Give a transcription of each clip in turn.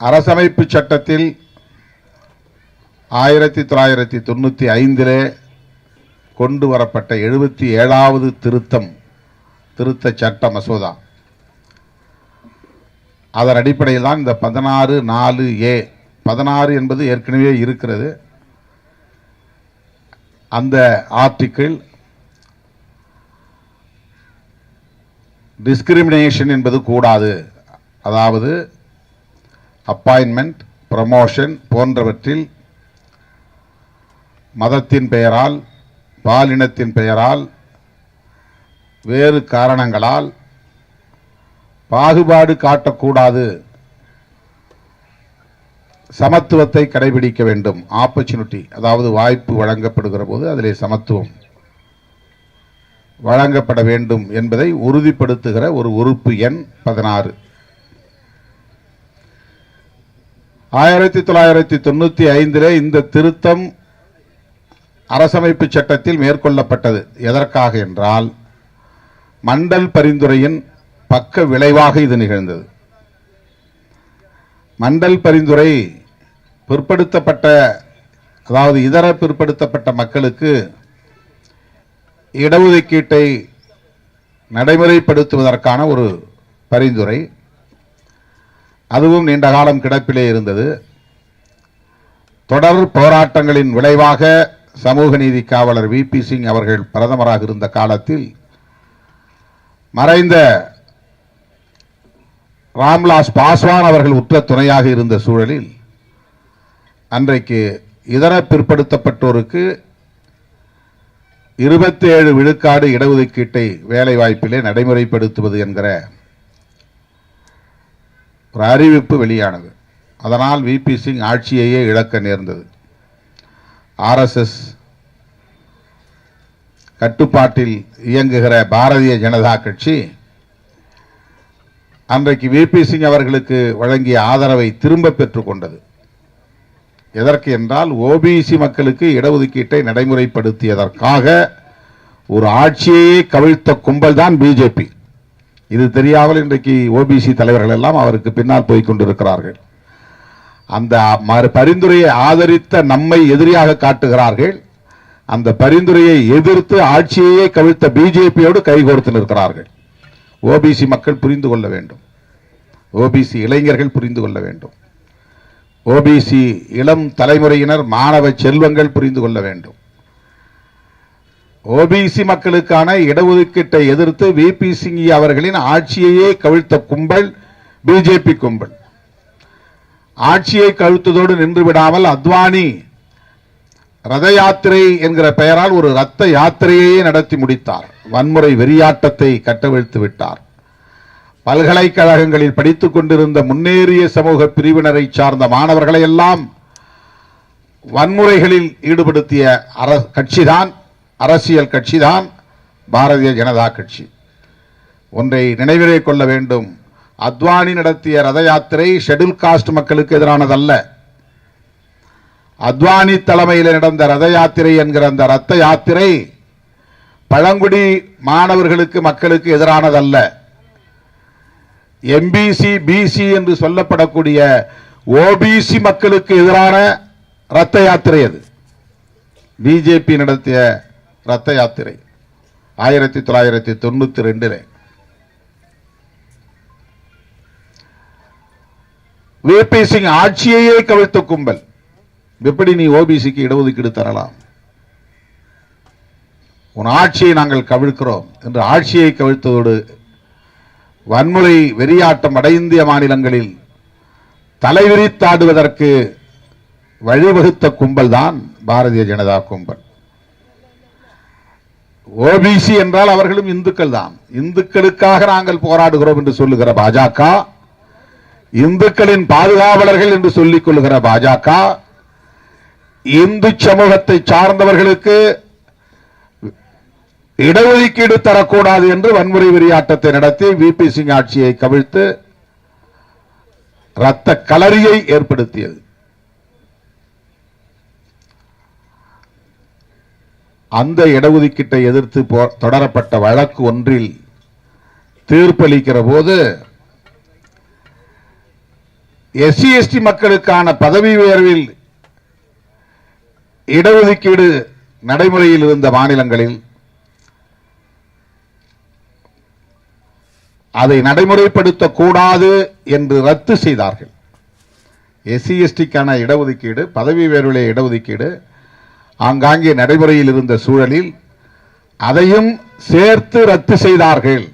அரசமைப்பு சட்டத்தில் ஆயிரத்தி தொள்ளாயிரத்தி தொண்ணூற்றி ஐந்திலே கொண்டு வரப்பட்ட எழுபத்தி ஏழாவது திருத்தம் திருத்த சட்ட மசோதா. அதன் அடிப்படையில் தான் இந்த பதினாறு நாலு ஏ பதினாறு என்பது ஏற்கனவே இருக்கிறது. அந்த ஆர்டிக்கிள் டிஸ்கிரிமினேஷன் என்பது கூடாது. அதாவது அப்பாயின்மெண்ட் ப்ரமோஷன் போன்றவற்றில் மதத்தின் பெயரால் பாலினத்தின் பெயரால் வேறு காரணங்களால் பாகுபாடு காட்டக்கூடாது. சமத்துவத்தை கடைபிடிக்க வேண்டும். ஆப்பர்ச்சுனிட்டி அதாவது வாய்ப்பு வழங்கப்படுகிற போது அதிலே சமத்துவம் வழங்கப்பட வேண்டும் என்பதை உறுதிப்படுத்துகிற ஒரு உறுப்பு எண் பதினாறு. ஆயிரத்தி தொள்ளாயிரத்தி தொண்ணூத்தி ஐந்திலே இந்த திருத்தம் அரசமைப்பு சட்டத்தில் மேற்கொள்ளப்பட்டது. எதற்காக என்றால் மண்டல் பரிந்துரையின் பக்க விளைவாக இது நிகழ்ந்தது. மண்டல் பரிந்துரை பிற்படுத்தப்பட்ட அதாவது இதர பிற்படுத்தப்பட்ட மக்களுக்கு இடஒதுக்கீட்டை நடைமுறைப்படுத்துவதற்கான ஒரு பரிந்துரை. அதுவும் நீண்ட காலம் கிடப்பிலே இருந்தது. தொடர் போராட்டங்களின் விளைவாக சமூக நீதி காவலர் வி. பி. சிங் அவர்கள் பிரதமராக இருந்த காலத்தில் மறைந்த ராம்லாஸ் பாஸ்வான் அவர்கள் உற்ற துணையாக இருந்த சூழலில் அன்றைக்கு இதர பிற்படுத்தப்பட்டோருக்கு இருபத்தி ஏழு விழுக்காடு இடஒதுக்கீட்டை வேலைவாய்ப்பிலே நடைமுறைப்படுத்துவது என்கிற ஒரு அறிவிப்பு வெளியானது. அதனால் விபி சிங் ஆட்சியையே இழக்க நேர்ந்தது. ஆர்எஸ்எஸ் கட்டுப்பாட்டில் இயங்குகிற பாரதிய ஜனதா கட்சி அன்றைக்கு விபி சிங் அவர்களுக்கு வழங்கிய ஆதரவை திரும்ப பெற்றுக்கொண்டது எதற்கு என்றால் ஓபிசி மக்களுக்கு இடஒதுக்கீட்டை நடைமுறைப்படுத்தியதற்காக ஒரு ஆட்சியையே கவிழ்த்த கும்பல் தான் பிஜேபி இது தெரியாமல் இன்றைக்கு ஓபிசி தலைவர்கள் எல்லாம் அவருக்கு பின்னால் போய் கொண்டிருக்கிறார்கள். அந்த மறு பரிந்துரையை ஆதரித்த நம்மை எதிரியாக காட்டுகிறார்கள். அந்த பரிந்துரையை எதிர்த்து ஆட்சியையே கவிழ்த்த பிஜேபியோடு கைகோர்த்து நிற்கிறார்கள். ஓபிசி மக்கள் புரிந்து கொள்ள வேண்டும். ஓபிசி இளைஞர்கள் புரிந்து கொள்ள வேண்டும். ஓபிசி இளம் தலைமுறையினர் மாணவ செல்வங்கள் புரிந்து கொள்ள வேண்டும். ஓபிசி மக்களுக்கான இடஒதுக்கீட்டை எதிர்த்து விபி சிங்கி அவர்களின் ஆட்சியையே கவிழ்த்த கும்பல் பிஜேபி கும்பல். ஆட்சியை கழுத்ததோடு நின்று விடாமல் அத்வானி ரத யாத்திரை என்கிற பெயரால் ஒரு ரத்த யாத்திரையே நடத்தி முடித்தார். வன்முறை வெறியாட்டத்தை கட்டவிழ்த்து விட்டார். பல்கலைக்கழகங்களில் படித்துக் கொண்டிருந்த முன்னேறிய சமூக பிரிவினரை சார்ந்த மாணவர்களை எல்லாம் வன்முறைகளில் ஈடுபடுத்திய அர கட்சிதான். அரசியல் கட்சி தான் பாரதிய ஜனதா கட்சி. ஒன்றை நினைவிலே கொள்ள வேண்டும். அத்வானி நடத்திய ரத யாத்திரை ஷெட்யூல் காஸ்ட் மக்களுக்கு எதிரானதல்ல. அத்வானி தலைமையில் நடந்த ரத யாத்திரை என்கிற அந்த ரத்த யாத்திரை பழங்குடி மாணவர்களுக்கு மக்களுக்கு எதிரானதல்ல. எம்பிசி பிசி என்று சொல்லப்படக்கூடிய ஓபிசி மக்களுக்கு எதிரான ரத்த யாத்திரை அது. பிஜேபி நடத்திய ரத்த யாத்திரை. ஆயிரத்தி தொள்ளாயிரத்தி தொண்ணூத்தி ரெண்டில் விபி சிங் ஆட்சியையே கவிழ்த்த கும்பல். எப்படி நீ ஓபிசிக்கு இடஒதுக்கீடு தரலாம்? உன் ஆட்சியை நாங்கள் கவிழ்க்கிறோம் என்று ஆட்சியை கவிழ்த்ததோடு வன்முறை வெறியாட்டம் வட இந்திய மாநிலங்களில் தலைவிரித்தாடுவதற்கு வழிவகுத்த கும்பல் தான் பாரதிய ஜனதா கும்பல். ஓபிசி என்றால் அவர்களும் இந்துக்கள் தான். இந்துக்களுக்காக நாங்கள் போராடுகிறோம் என்று சொல்லுகிற பாஜக இந்துக்களின் பாதுகாவலர்கள் என்று சொல்லிக் கொள்ளுகிற பாஜக இந்து சமூகத்தை சார்ந்தவர்களுக்கு இடஒதுக்கீடு தரக்கூடாது என்று வன்முறை வெறியாட்டத்தை நடத்தி விபி சிங் ஆட்சியை கவிழ்த்து ரத்த கலரியை ஏற்படுத்தியது. அந்த இடஒதுக்கீட்டை எதிர்த்து போ- தொடரப்பட்ட வழக்கு ஒன்றில் தீர்ப்பளிக்கிற போது எஸ்சி எஸ்டி மக்களுக்கான பதவி உயர்வில் இடஒதுக்கீடு நடைமுறையில் இருந்த மாநிலங்களில் அதை நடைமுறைப்படுத்தக்கூடாது என்று ரத்து செய்தார்கள். எஸ்சி எஸ்டிக்கான இடஒதுக்கீடு பதவி உயர்விலே இடஒதுக்கீடு ஆங்காங்கே நடைமுறையில் இருந்த சூழலில் அதையும் சேர்த்து ரத்து செய்தார்கள்.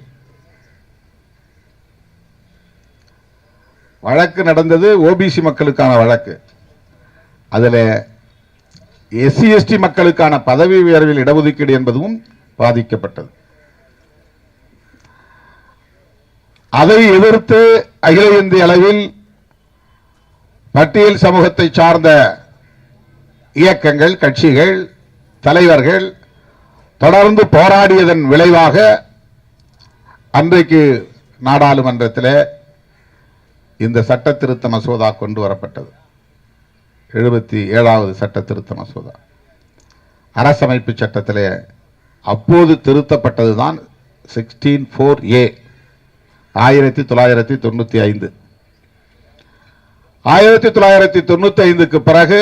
வழக்கு நடந்தது ஓபிசி மக்களுக்கான வழக்கு. அதில் எஸ்சி எஸ்டி மக்களுக்கான பதவி உயர்வில் இடஒதுக்கீடு என்பதும் பாதிக்கப்பட்டது. அதை எதிர்த்து அகில இந்திய அளவில் பட்டியல் சமூகத்தை சார்ந்த இயக்கங்கள் கட்சிகள் தலைவர்கள் தொடர்ந்து போராடியதன் விளைவாக அன்றைக்கு நாடாளுமன்றத்தில் இந்த சட்ட திருத்த மசோதா கொண்டு வரப்பட்டது. எழுபத்தி ஏழாவது சட்ட திருத்த மசோதா. அரசமைப்பு சட்டத்திலே அப்போது திருத்தப்பட்டதுதான் சிக்ஸ்டீன் ஃபோர் ஏ ஆயிரத்தி தொள்ளாயிரத்தி தொண்ணூற்றி ஐந்து. ஆயிரத்தி தொள்ளாயிரத்தி தொண்ணூற்றி ஐந்துக்கு பிறகு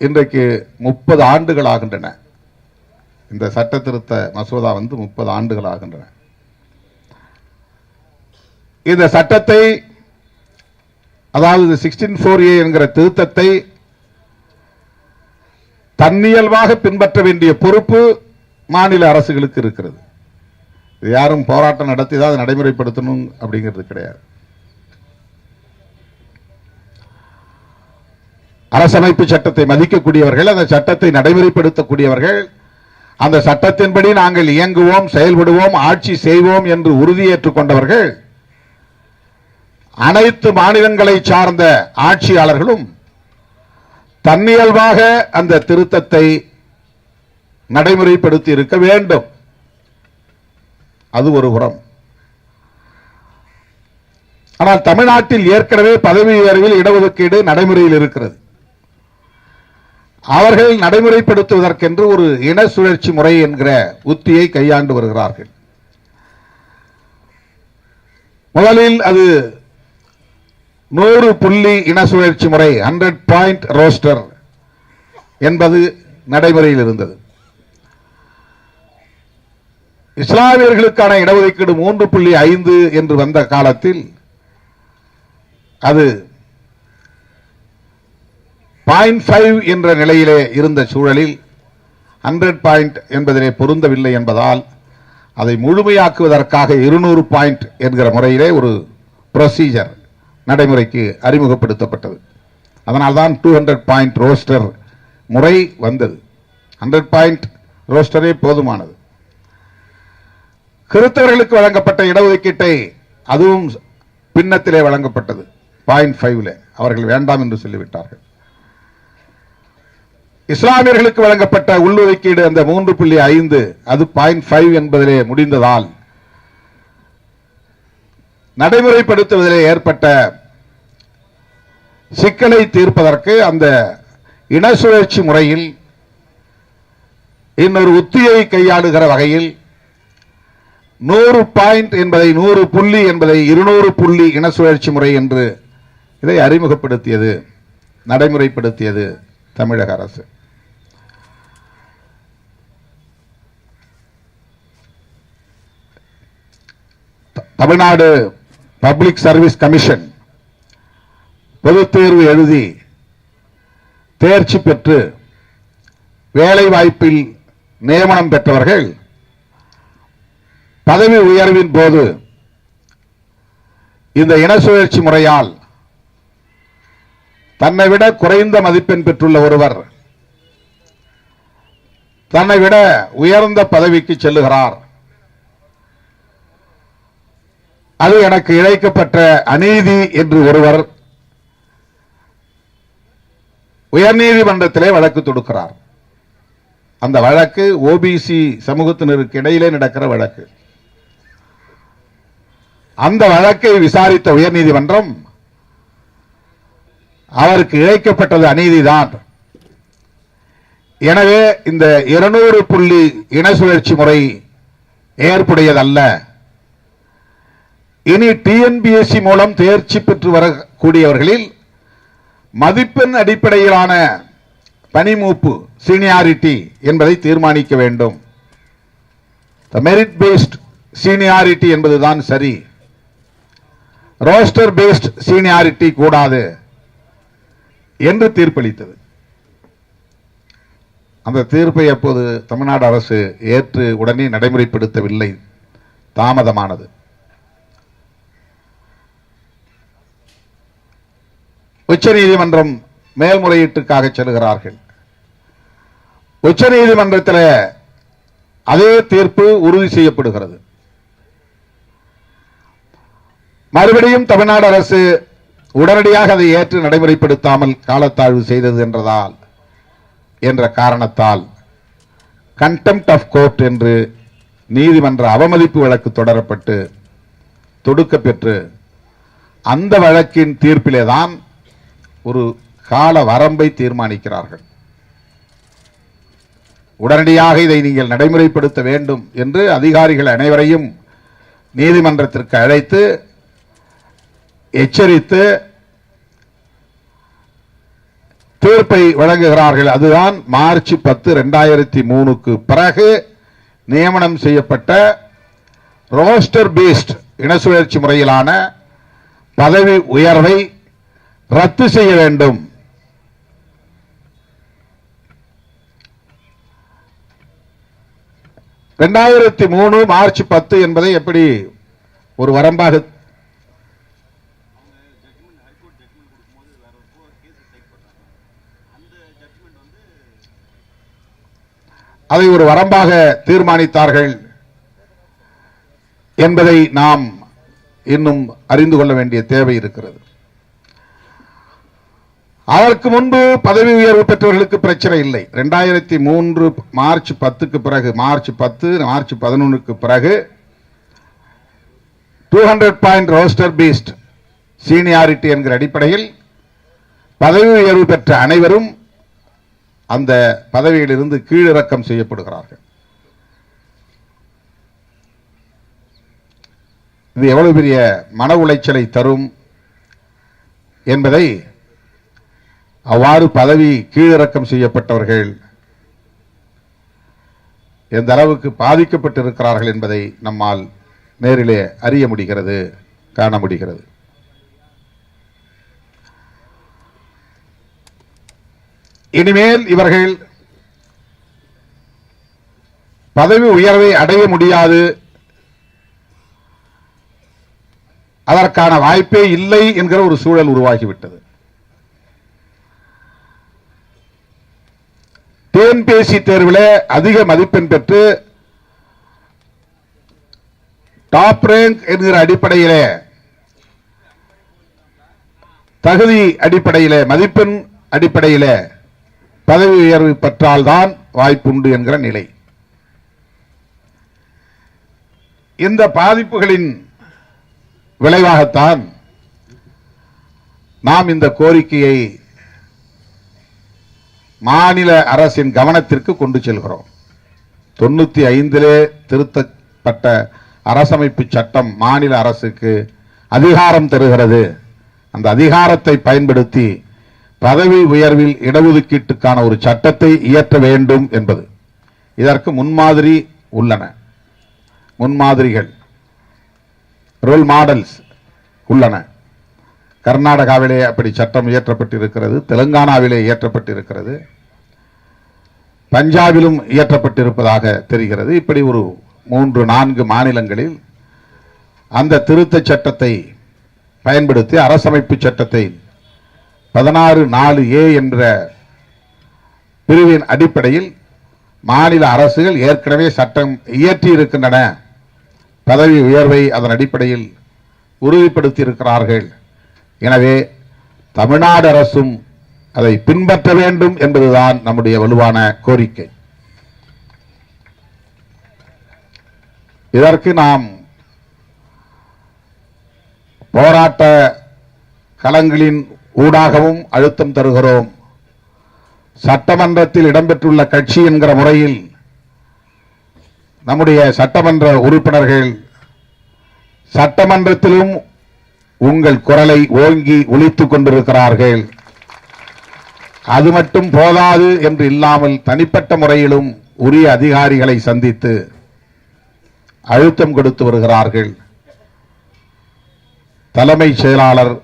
இன்றைக்கு முப்பது ஆண்டுகள் ஆகின்றன. இந்த சட்ட திருத்த மசோதா வந்து முப்பது ஆண்டுகள் ஆகின்றன. இந்த சட்டத்தை அதாவது சிக்ஸ்டீன் ஃபோர் ஏ என்கிற திருத்தத்தை தன்னியல்பாக பின்பற்ற வேண்டிய பொறுப்பு மாநில அரசுகளுக்கு இருக்கிறது. யாரும் போராட்டம் நடத்தி தான் அதை நடைமுறைப்படுத்தணும் அப்படிங்கிறது கிடையாது. அரசமைப்பு சட்டத்தை மதிக்கக்கூடியவர்கள் அந்த சட்டத்தை நடைமுறைப்படுத்தக்கூடியவர்கள் அந்த சட்டத்தின்படி நாங்கள் இயங்குவோம் செயல்படுவோம் ஆட்சி செய்வோம் என்று உறுதியேற்றுக் கொண்டவர்கள் அனைத்து மாநிலங்களை சார்ந்த ஆட்சியாளர்களும் தன்னியல்பாக அந்த திருத்தத்தை நடைமுறைப்படுத்தி இருக்க வேண்டும். அது ஒரு புறம். ஆனால் தமிழ்நாட்டில் ஏற்கனவே பதவி உயர்வில் இடஒதுக்கீடு நடைமுறையில் இருக்கிறது. அவர்கள் நடைமுறைப்படுத்துவதற்கென்று ஒரு இன சுழற்சி முறை என்கிற உத்தியை கையாண்டு வருகிறார்கள். முதலில் அது நூறு புள்ளி இன சுழற்சி முறை ஹண்ட்ரட் பாயிண்ட் ரோஸ்டர் என்பது நடைமுறையில் இருந்தது. இஸ்லாமியர்களுக்கான இடஒதுக்கீடு மூன்று புள்ளி ஐந்து என்று வந்த காலத்தில் அது பாயிண்ட் ஃபைவ் என்ற நிலையிலே இருந்த சூழலில் ஹண்ட்ரட் பாயிண்ட் என்பதிலே பொருந்தவில்லை என்பதால் அதை முழுமையாக்குவதற்காக இருநூறு பாயிண்ட் என்கிற முறையிலே ஒரு ப்ரொசீஜர் நடைமுறைக்கு அறிமுகப்படுத்தப்பட்டது. அதனால்தான் டூ ஹண்ட்ரட் பாயிண்ட் ரோஸ்டர் முறை வந்தது. ஹண்ட்ரட் பாயிண்ட் ரோஸ்டரே போதுமானது. கிறித்தவர்களுக்கு வழங்கப்பட்ட இடஒதுக்கீட்டை அதுவும் பின்னத்திலே வழங்கப்பட்டது. பாயிண்ட் ஃபைவ்ல. அவர்கள் வேண்டாம் என்று சொல்லிவிட்டார்கள். இஸ்லாமியர்களுக்கு வழங்கப்பட்ட உள்ளொதுக்கீடு அந்த மூன்று புள்ளி ஐந்து அது பாயிண்ட் ஃபைவ் என்பதிலே முடிந்ததால் நடைமுறைப்படுத்துவதிலே ஏற்பட்ட சிக்கலை தீர்ப்பதற்கு அந்த இன சுழற்சி முறையில் இன்னொரு உத்தியை கையாளுகிற வகையில் நூறு பாயிண்ட் என்பதை நூறு புள்ளி என்பதை இருநூறு புள்ளி இன சுழற்சி முறை என்று இதை அறிமுகப்படுத்தியது நடைமுறைப்படுத்தியது தமிழக அரசு. தமிழ்நாடு பப்ளிக் சர்வீஸ் கமிஷன் பொதுத் தேர்வு எழுதி தேர்ச்சி பெற்று வேலை வாய்ப்பில் நியமனம் பெற்றவர்கள் பதவி உயர்வின் போது இந்த இன சுழற்சி முறையால் தன்னை விட குறைந்த மதிப்பெண் பெற்றுள்ள ஒருவர் தன்னை விட உயர்ந்த பதவிக்கு செல்லுகிறார். அது எனக்கு இழைக்கப்பட்ட அநீதி என்று ஒருவர் உயர்நீதிமன்றத்திலே வழக்கு தொடுக்கிறார். அந்த வழக்கு ஓபிசி சமூகத்தினருக்கு இடையிலே நடக்கிற வழக்கு. அந்த வழக்கை விசாரித்த உயர்நீதிமன்றம் அவருக்கு இழைக்கப்பட்டது அநீதிதான். எனவே இந்த இருநூறு புள்ளி இன சுழற்சி முறை ஏற்புடையதல்ல. இனி டிஎன்பிஎஸ்சி மூலம் தேர்ச்சி பெற்று வரக்கூடியவர்களில் மதிப்பெண் அடிப்படையிலான பனிமூப்பு சீனியாரிட்டி என்பதை தீர்மானிக்க வேண்டும். மெரிட் பேஸ்ட் சீனியாரிட்டி என்பதுதான் சரி. ரோஸ்டர் பேஸ்ட் சீனியாரிட்டி கூடாது என்று தீர்ப்பளித்தது. அந்த தீர்ப்பை அப்போது தமிழ்நாடு அரசு ஏற்று உடனே நடைமுறைப்படுத்தவில்லை. தாமதமானது. உச்சநீதிமன்றம் மேல்முறையீட்டுக்காக செல்கிறார்கள் உச்சநீதிமன்றத்தில் அதே தீர்ப்பு உறுதி செய்யப்படுகிறது. மறுபடியும் தமிழ்நாடு அரசு உடனடியாக அதை ஏற்று நடைமுறைப்படுத்தாமல் காலத்தாழ்வு செய்தது என்றதால் என்ற காரணத்தால் கண்டெம்ட் ஆஃப் கோர்ட் என்று நீதிமன்ற அவமதிப்பு வழக்கு தொடரப்பட்டு தொடுக்க பெற்று அந்த வழக்கின் தீர்ப்பிலே தான் ஒரு கால வரம்பை தீர்மானிக்கிறார்கள். உடனடியாக இதை நீங்கள் நடைமுறைப்படுத்த வேண்டும் என்று அதிகாரிகள் அனைவரையும் நீதிமன்றத்திற்கு அழைத்து எச்சரித்து தீர்ப்பை வழங்குகிறார்கள். அதுதான் மார்ச் பத்து ரெண்டாயிரத்தி மூணுக்கு பிறகு நியமனம் செய்யப்பட்ட ரோஸ்டர் பேஸ்ட் இனசுழற்சி முறையிலான பதவி உயர்வை ரத்து செய்ய வேண்டும். ரெண்டாயிரத்தி மூணு மார்ச் பத்து என்பதை எப்படி ஒரு வரம்பாக அதை ஒரு வரம்பாக தீர்மானித்தார்கள் என்பதை நாம் இன்னும் அறிந்து கொள்ள வேண்டிய தேவை இருக்கிறது. அதற்கு முன்பு பதவி உயர்வு பெற்றவர்களுக்கு பிரச்சனை இல்லை. ரெண்டாயிரத்தி மூன்று மார்ச் பத்துக்கு பிறகு மார்ச் பத்து மார்ச் பதினொன்றுக்கு பிறகு two hundred point roster based seniority என்கிற அடிப்படையில் பதவி உயர்வு பெற்ற அனைவரும் அந்த பதவியிலிருந்து கீழிறக்கம் செய்யப்படுகிறார்கள். இது எவ்வளவு பெரிய மன உளைச்சலை தரும் என்பதை அவ்வாறு பதவி கீழிறக்கம் செய்யப்பட்டவர்கள் எந்த அளவுக்கு பாதிக்கப்பட்டிருக்கிறார்கள் என்பதை நம்மால் நேரிலே அறிய முடிகிறது காண முடிகிறது. இனிமேல் இவர்கள் பதவி உயர்வை அடைய முடியாது. அதற்கான வாய்ப்பே இல்லை என்கிற ஒரு சூழல் உருவாகிவிட்டது. டிஎன்பிஎஸ்சி தேர்வில் அதிக மதிப்பெண் பெற்று டாப் ரேங்க் என்கிற அடிப்படையிலே தகுதி அடிப்படையிலே மதிப்பெண் அடிப்படையிலே பதவி உயர்வு பெற்றால்தான் வாய்ப்புண்டு என்கிற நிலை. இந்த பாதிப்புகளின் விளைவாகத்தான் நாம் இந்த கோரிக்கையை மாநில அரசின் கவனத்திற்கு கொண்டு செல்கிறோம். தொண்ணூத்தி ஐந்திலே திருத்தப்பட்ட அரசமைப்பு சட்டம் மாநில அரசுக்கு அதிகாரம் தருகிறது. அந்த அதிகாரத்தை பயன்படுத்தி பதவி உயர்வில் இடஒதுக்கீட்டுக்கான ஒரு சட்டத்தை இயற்ற வேண்டும் என்பது. இதற்கு முன்மாதிரி உள்ளன. முன்மாதிரிகள் ரோல் மாடல்ஸ் உள்ளன. கர்நாடகாவிலே அப்படி சட்டம் இயற்றப்பட்டிருக்கிறது தெலுங்கானாவிலே இயற்றப்பட்டிருக்கிறது. பஞ்சாபிலும் இயற்றப்பட்டிருப்பதாக தெரிகிறது. இப்படி ஒரு மூன்று நான்கு மாநிலங்களில் அந்த திருத்த சட்டத்தை பயன்படுத்தி அரசமைப்பு சட்டத்தை பதினாறு நாலு ஏ என்ற பிரிவின் அடிப்படையில் மாநில அரசுகள் ஏற்கனவே சட்டம் இயற்றி இருக்கின்றன பதவி உயர்வை அதன் அடிப்படையில் உறுதிப்படுத்தி இருக்கிறார்கள் எனவே தமிழ்நாடு அரசும் அதை பின்பற்ற வேண்டும் என்பதுதான் நம்முடைய வலுவான கோரிக்கை. இதற்கு நாம் போராட்ட களங்களின் ஊடாகவும் அழுத்தம் தருகிறோம். சட்டமன்றத்தில் இடம்பெற்றுள்ள கட்சி என்கிற முறையில் நம்முடைய சட்டமன்ற உறுப்பினர்கள் சட்டமன்றத்திலும் உங்கள் குரலை ஓங்கி ஒழித்துக் கொண்டிருக்கிறார்கள். அது மட்டும் போதாது என்று இல்லாமல் தனிப்பட்ட முறையிலும் உரிய அதிகாரிகளை சந்தித்து அழுத்தம் கொடுத்து வருகிறார்கள். தலைமைச் செயலாளர்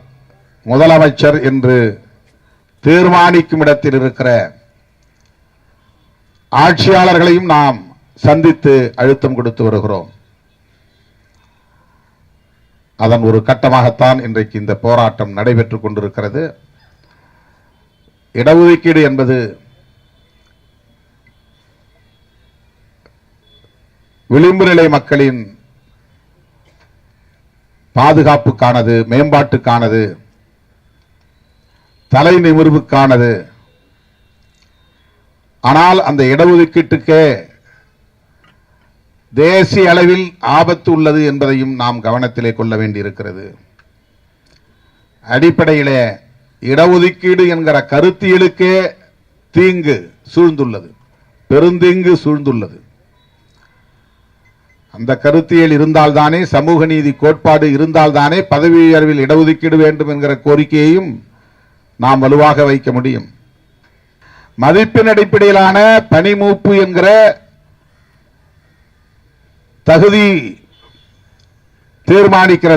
முதலமைச்சர் என்று தீர்மானிக்கும் இடத்தில் இருக்கிற ஆட்சியாளர்களையும் நாம் சந்தித்து அழுத்தம் கொடுத்து வருகிறோம். அதன் ஒரு கட்டமாகத்தான் இன்றைக்கு இந்த போராட்டம் நடைபெற்றுக் கொண்டிருக்கிறது. இடஒதுக்கீடு என்பது விளிம்பு நிலை மக்களின் பாதுகாப்புக்கானது மேம்பாட்டுக்கானது தலை நிமிர்வுக்கானது. ஆனால் அந்த இடஒதுக்கீட்டுக்கே தேசிய அளவில் ஆபத்து உள்ளது என்பதையும் நாம் கவனத்திலே கொள்ள வேண்டியிருக்கிறது. அடிப்படையிலே இடஒதுக்கீடு என்கிற கருத்தியலுக்கே தீங்கு சூழ்ந்துள்ளது. பெருந்தீங்கு சூழ்ந்துள்ளது. அந்த கருத்தியல் இருந்தால்தானே சமூக நீதி கோட்பாடு இருந்தால்தானே பதவி உயர்வில் இடஒதுக்கீடு வேண்டும் என்கிற கோரிக்கையையும் நாம் வலுவாக வைக்க முடியும். மதிப்பின் அடிப்படையிலான பனிமூப்பு என்கிற தகுதி தீர்மானிக்கிற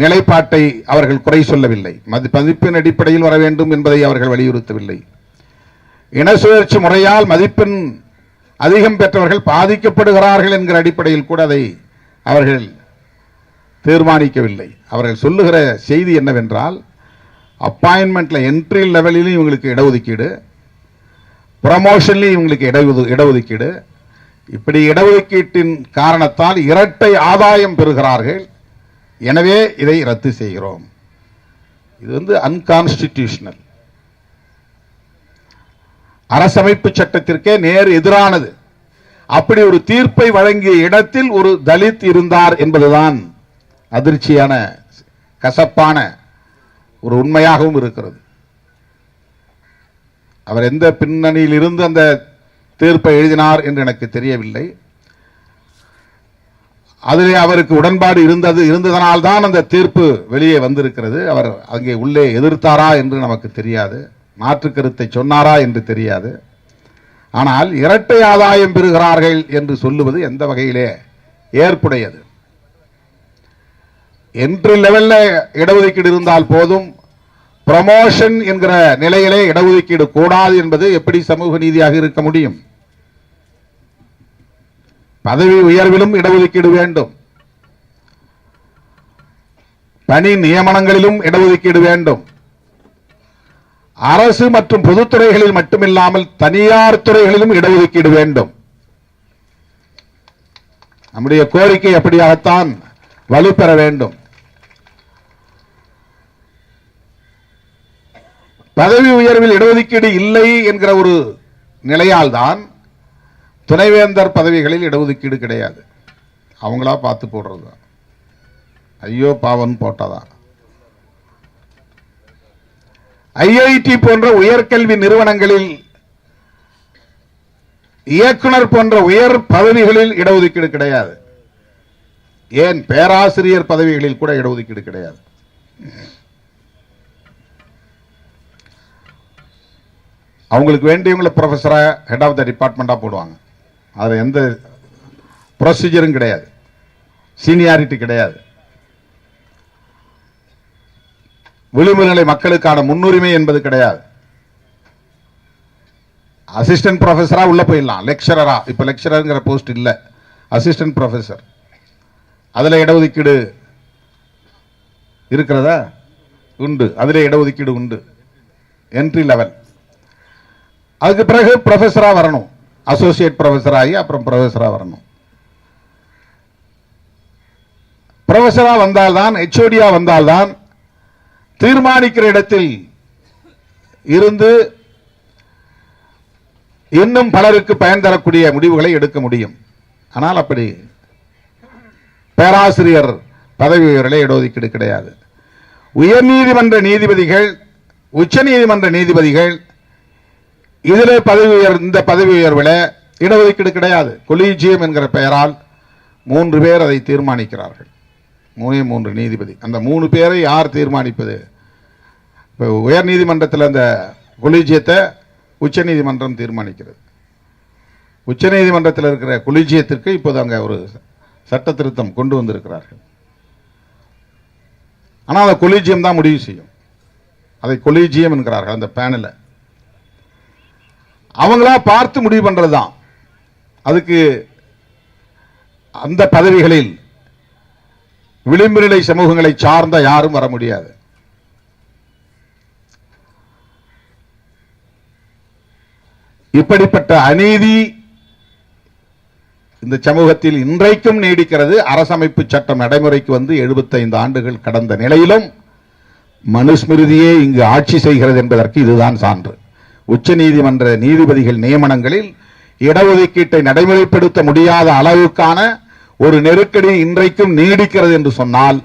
நிலைப்பாட்டை அவர்கள் குறை சொல்லவில்லை. மதி- மதிப்பின் அடிப்படையில் வர வேண்டும் என்பதை அவர்கள் வலியுறுத்தவில்லை. இன சுழற்சி முறையால் மதிப்பெண் அதிகம் பெற்றவர்கள் பாதிக்கப்படுகிறார்கள் என்கிற அடிப்படையில் கூட அதை அவர்கள் தீர்மானிக்கவில்லை. அவர்கள் சொல்லுகிற செய்தி என்னவென்றால் அப்பாயின்மெண்ட்டில் என்ட்ரி லெவலிலும் இவங்களுக்கு இடஒதுக்கீடு ப்ரமோஷன்லையும் இவங்களுக்கு இடஒது இடஒதுக்கீடு. இப்படி இடஒதுக்கீட்டின் காரணத்தால் இரட்டை ஆதாயம் பெறுகிறார்கள். எனவே இதை ரத்து செய்கிறோம். இது வந்து அன்கான்ஸ்டிடியூஷனல் அரசமைப்பு சட்டத்திற்கே நேர் எதிரானது. அப்படி ஒரு தீர்ப்பை வழங்கிய இடத்தில் ஒரு தலித் இருந்தார் என்பதுதான் அதிர்ச்சியான கசப்பான ஒரு உண்மையாகவும் இருக்கிறது. அவர் எந்த பின்னணியில் இருந்து அந்த தீர்ப்பை எழுதினார் என்று எனக்கு தெரியவில்லை. அதிலே அவருக்கு உடன்பாடு இருந்தது இருந்ததனால் தான் அந்த தீர்ப்பு வெளியே வந்திருக்கிறது. அவர் அங்கே உள்ளே எதிர்த்தாரா என்று நமக்கு தெரியாது. மாற்று கருத்தை சொன்னாரா என்று தெரியாது. ஆனால் இரட்டை ஆதாயம் பெறுகிறார்கள் என்று சொல்லுவது எந்த வகையிலே ஏற்புடையது? என்று லெவலில் இடஒதுக்கீடு இருந்தால் போதும். ப்ரமோஷன் என்கிற நிலையிலே இடஒதுக்கீடு கூடாது என்பது எப்படி சமூக நீதியாக இருக்க முடியும்? பதவி உயர்விலும் இடஒதுக்கீடு வேண்டும். பணி நியமனங்களிலும் இடஒதுக்கீடு வேண்டும். அரசு மற்றும் பொதுத்துறைகளில் மட்டுமில்லாமல் தனியார் துறைகளிலும் இடஒதுக்கீடு வேண்டும். நம்முடைய கோரிக்கை அப்படியாகத்தான் வலுப்பெற வேண்டும். பதவி உயர்வில் இடஒதுக்கீடு இல்லை என்கிற ஒரு நிலையால் தான் துணைவேந்தர் பதவிகளில் இடஒதுக்கீடு கிடையாது. அவங்களா பார்த்து போடுறது தான் ஐயோ பாவன் போட்டதா ஐஐடி போன்ற உயர்கல்வி நிறுவனங்களில் இயக்குனர் போன்ற உயர் பதவிகளில் இடஒதுக்கீடு கிடையாது. ஏன்? பேராசிரியர் பதவிகளில் கூட இடஒதுக்கீடு கிடையாது. அவங்களுக்கு வேண்டியவங்களை ப்ரொஃபஸராக ஹெட் ஆஃப் த டிபார்ட்மெண்ட்டாக போடுவாங்க. அதில் எந்த ப்ரொசீஜரும் கிடையாது. சீனியாரிட்டி கிடையாது. விளிம்புநிலை மக்களுக்கான முன்னுரிமை என்பது கிடையாது. அசிஸ்டன்ட் ப்ரொஃபஸராக உள்ள போயிடலாம். லெக்சரரா இப்போ லெக்சரருங்கிற போஸ்ட் இல்லை. அசிஸ்டன்ட் ப்ரொஃபஸர் அதில் இடஒதுக்கீடு இருக்கிறதா? உண்டு. அதில் இடஒதுக்கீடு உண்டு. என்ட்ரி லெவல் அதுக்கு பிறகு ப்ரொஃபஸராக வரணும். அசோசியேட் ப்ரொஃபஸர் ஆகி அப்புறம் ப்ரொஃபஸராக வரணும் ப்ரொஃபஸராக வந்தால்தான் ஹெச்ஓடியாக வந்தால்தான் தீர்மானிக்கிற இடத்தில் இருந்து இன்னும் பலருக்கு பயன் தரக்கூடிய முடிவுகளை எடுக்க முடியும் ஆனால் அப்படி பேராசிரியர் பதவி உயர்களை இடஒதுக்கீடு கிடையாது உயர்நீதிமன்ற நீதிபதிகள் உச்சநீதிமன்ற நீதிபதிகள் இதிலே பதவி உயர் இந்த பதவி உயர்வில் இடஒதுக்கீடு கிடையாது. கொலீஜியம் என்கிற பெயரால் மூன்று பேர் அதை தீர்மானிக்கிறார்கள். மூணே மூன்று நீதிபதி. அந்த மூணு பேரை யார் தீர்மானிப்பது? இப்போ உயர் நீதிமன்றத்தில் அந்த கொலிஜியத்தை உச்சநீதிமன்றம் தீர்மானிக்கிறது. உச்சநீதிமன்றத்தில் இருக்கிற கொலீஜியத்திற்கு இப்போது அங்கே ஒரு சட்ட திருத்தம் கொண்டு வந்திருக்கிறார்கள். ஆனால் அந்த கொலீஜியம் தான் முடிவு செய்யும். அதை கொலீஜியம் என்கிறார்கள் அந்த பேனலை. அவங்களா பார்த்து முடிவு பண்ணுறது தான் அதுக்கு அந்த பதவிகளில் விளிம்பு நிலை சமூகங்களை சார்ந்த யாரும் வர முடியாது. இப்படிப்பட்ட அநீதி இந்த சமூகத்தில் இன்றைக்கும் நீடிக்கிறது. அரசமைப்பு சட்டம் நடைமுறைக்கு வந்து 75 ஆண்டுகள் கடந்த நிலையிலும் மனுஸ்மிருதியே இங்கு ஆட்சி செய்கிறது என்பதற்கு இதுதான் சான்று. உச்சநீதிமன்ற நீதிபதிகள் நியமனங்களில் இடஒதுக்கீட்டை நடைமுறைப்படுத்த முடியாத அளவுக்கான ஒரு நெருக்கடி இன்றைக்கும் நீடிக்கிறது என்று சொன்னால்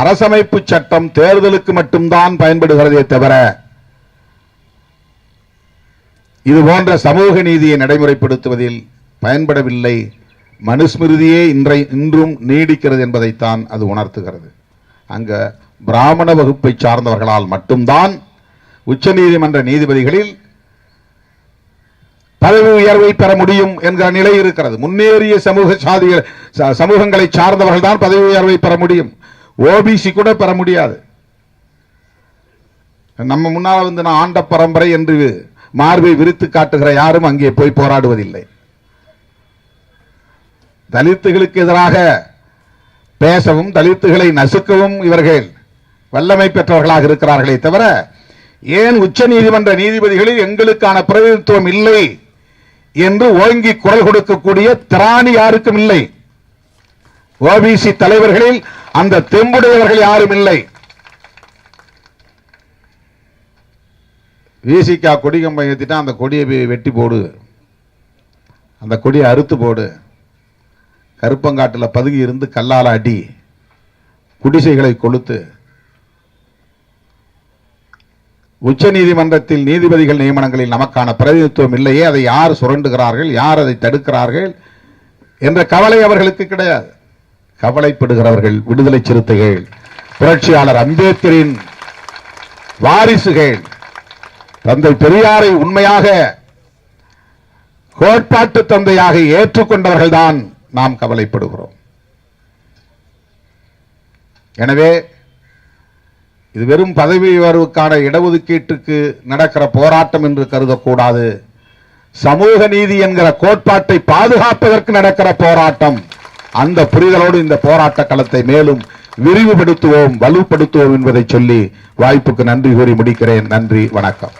அரசமைப்பு சட்டம் தேர்தலுக்கு மட்டும்தான் பயன்படுகிறதே தவிர இது போன்ற சமூக நீதியை நடைமுறைப்படுத்துவதில் பயன்படவில்லை. மனுஸ்மிருதியே இன்றை இன்றும் நீடிக்கிறது என்பதைத்தான் அது உணர்த்துகிறது. அங்க பிராமண வகுப்பை சார்ந்தவர்களால் மட்டும்தான் உச்சநீதிமன்ற நீதிபதிகளில் பதவி உயர்வை பெற முடியும் என்கிற நிலை இருக்கிறது. முன்னேறிய சமூக சாதிகள் ச- சமூகங்களை சார்ந்தவர்கள் தான் பதவி உயர்வை பெற முடியும். ஓபிசி கூட பெற முடியாது. நம்ம முன்னால் வந்து நான் ஆண்ட பரம்பரை என்று மார்பை விரித்து காட்டுகிற யாரும் அங்கே போய் போராடுவதில்லை. தலித்துகளுக்கு எதிராக பேசவும் தலித்துகளை நசுக்கவும் இவர்கள் வல்லமை பெற்றவர்களாக இருக்கிறார்களே தவிர ஏன் உச்ச நீதிமன்ற நீதிபதிகளில் எங்களுக்கான பிரதிநிதித்துவம் இல்லை? என்று ஓங்கி குரல் கொடுக்கக்கூடிய திராணி யாருக்கும் இல்லை. ஓபிசி தலைவர்களில் அந்த தெம்புடையவர்கள் யாரும் இல்லை. விசிகா கொடி கம்பம் ஏத்திட்டா அந்த கொடியை வெட்டி போடு. அந்த கொடியை அறுத்து போடு. கருப்பங்காட்டில் பதுங்கி இருந்து கல்லால் அடி. குடிசைகளை கொளுத்து. உச்ச நீதிமன்றத்தில் நீதிபதிகள் நியமனங்களில் நமக்கான பிரதிநிதித்துவம் இல்லையே அதை யார் சுரண்டுகிறார்கள் யார் அதை தடுக்கிறார்கள் என்ற கவலை அவர்களுக்கு கிடையாது. கவலைப்படுகிறவர்கள் விடுதலை சிறுத்தைகள் புரட்சியாளர் அம்பேத்கரின் வாரிசுகள் தந்தை பெரியாரை உண்மையாக கோட்பாட்டு தந்தையாக ஏற்றுக்கொண்டவர்கள்தான் நாம் கவலைப்படுகிறோம். எனவே இது வெறும் பதவி உயர்வுக்கான இடஒதுக்கீட்டுக்கு நடக்கிற போராட்டம் என்று கருதக்கூடாது. சமூக நீதி என்கிற கோட்பாட்டை பாதுகாப்பதற்கு நடக்கிற போராட்டம். அந்த புரிதலோடு இந்த போராட்ட களத்தை மேலும் விரிவுபடுத்துவோம் வலுப்படுத்துவோம் என்பதை சொல்லி வாய்ப்புக்கு நன்றி கூறி முடிக்கிறேன். நன்றி வணக்கம்.